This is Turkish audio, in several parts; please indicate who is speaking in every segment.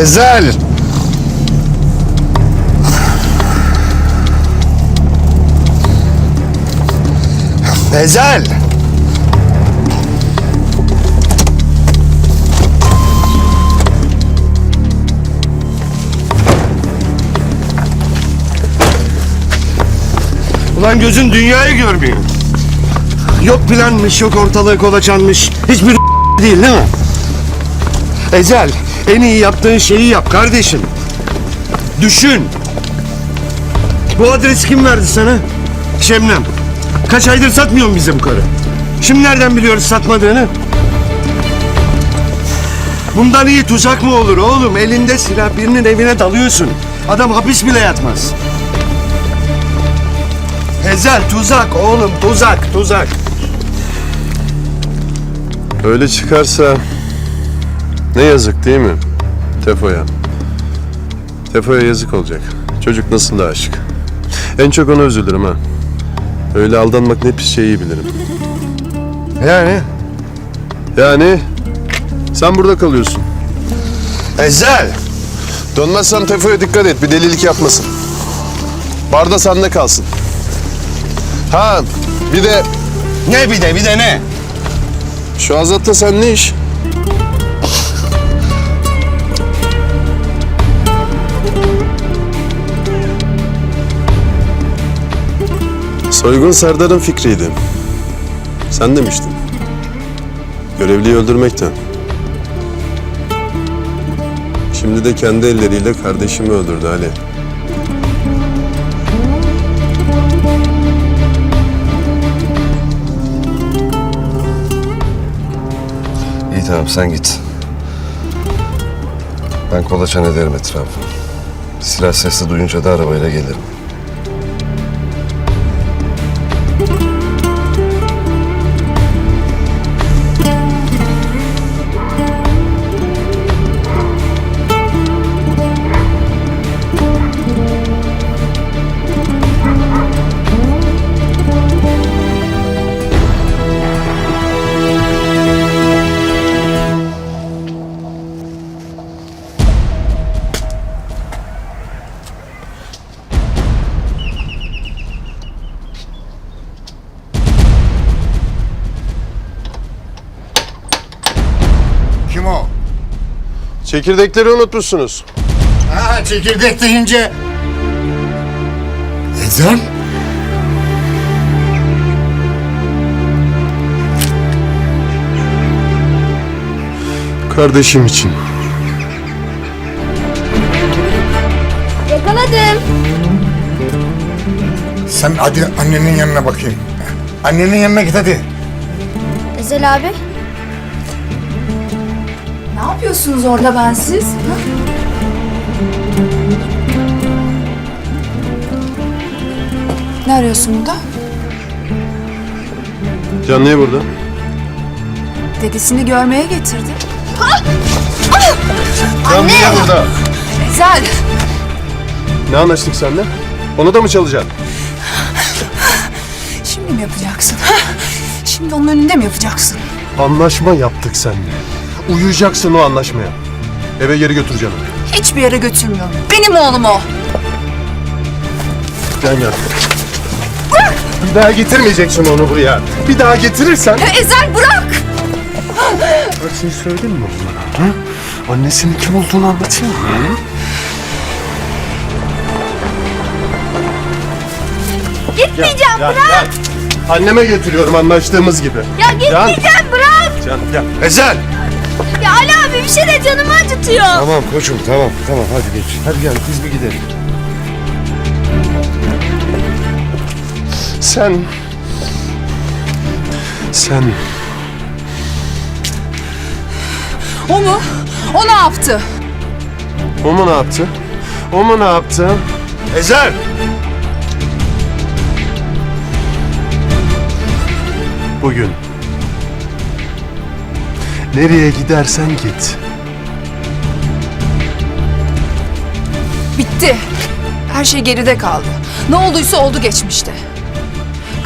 Speaker 1: Ezel! Ezel! Ulan gözün dünyayı görmüyor. Yok planmış, yok ortalığı kolaçanmış. Hiçbir değil değil mi? Ezel, en iyi yaptığın şeyi yap kardeşim. Düşün. Bu adresi kim verdi sana? Şemnem. Kaç aydır satmıyor mu bizim karı? Şimdi nereden biliyoruz satmadığını? Bundan iyi tuzak mı olur oğlum? Elinde silah birinin evine dalıyorsun. Adam hapis bile yatmaz. Ezel tuzak oğlum tuzak tuzak.
Speaker 2: Öyle çıkarsa ne yazık değil mi? Tefo'ya. Tefo'ya yazık olacak. Çocuk nasıl da aşık. En çok ona üzülürüm ha. Öyle aldanmak ne pis şey iyi bilirim.
Speaker 1: Yani?
Speaker 2: Yani sen burada kalıyorsun.
Speaker 1: Ezel.
Speaker 2: Dönmezsen Tefo'ya dikkat et. Bir delilik yapmasın. Barda sende kalsın. Ha bir de
Speaker 1: Ne bir de bir de ne?
Speaker 2: şu Azat'ta sen ne iş? Soygun Serdar'ın fikriydi. Sen demiştin. Görevliyi öldürmekten. Şimdi de kendi elleriyle kardeşimi öldürdü Ali.
Speaker 1: İyi tamam sen git. Ben kolaçan ederim etrafı. Silah sesi duyunca da arabayla gelirim.
Speaker 2: Çekirdekleri unutmuşsunuz.
Speaker 3: Ha çekirdek deyince... Ezel?
Speaker 2: Kardeşim için.
Speaker 4: Yakaladım.
Speaker 3: Sen hadi annenin yanına bakayım. Annenin yanına git hadi.
Speaker 4: Ezel abi.
Speaker 5: Ne yapıyorsunuz orada bensiz? Ha? Ne arıyorsun burada?
Speaker 2: Can niye burada?
Speaker 5: Dedesini görmeye getirdi.
Speaker 2: Can niye burada?
Speaker 5: Ezel!
Speaker 2: Ne anlaştık seninle? Onu da mı çalacaksın?
Speaker 5: Şimdi mi yapacaksın? ha? Şimdi onun önünde mi yapacaksın?
Speaker 2: Anlaşma yaptık seninle. Uyuyacaksın o anlaşmaya. Eve geri götüreceğim onu.
Speaker 5: Hiçbir yere götürmüyorum. Benim oğlum o.
Speaker 2: Gel gel. Bir daha getirmeyeceksin onu buraya. Bir daha getirirsen...
Speaker 5: Ezel bırak!
Speaker 2: Her şeyi söyledin mi bana? Ha? Annesinin kim olduğunu anlatayım mı?
Speaker 4: Gitmeyeceğim
Speaker 2: Gel,
Speaker 4: bırak.
Speaker 2: gel. Anneme götürüyorum anlaştığımız gibi.
Speaker 4: Ya gitmeyeceğim bırak.
Speaker 2: Can gel.
Speaker 1: Ezel!
Speaker 4: Ya Ali abi bir şey de canımı acıtıyor.
Speaker 1: Tamam koçum tamam tamam hadi geç. Hadi gel biz bir gidelim.
Speaker 2: Sen... Sen...
Speaker 5: O mu? O ne yaptı?
Speaker 2: O mu ne yaptı? O mu ne yaptı?
Speaker 1: Ezel!
Speaker 2: Bugün. Nereye gidersen git.
Speaker 5: Bitti. Her şey geride kaldı. Ne olduysa oldu geçmişte.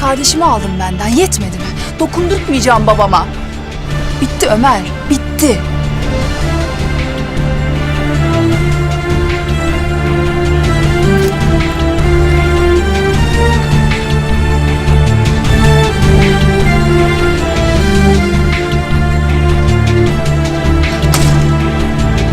Speaker 5: Kardeşimi aldın benden. Yetmedi mi? Dokundurtmayacağım babama. Bitti Ömer. Bitti.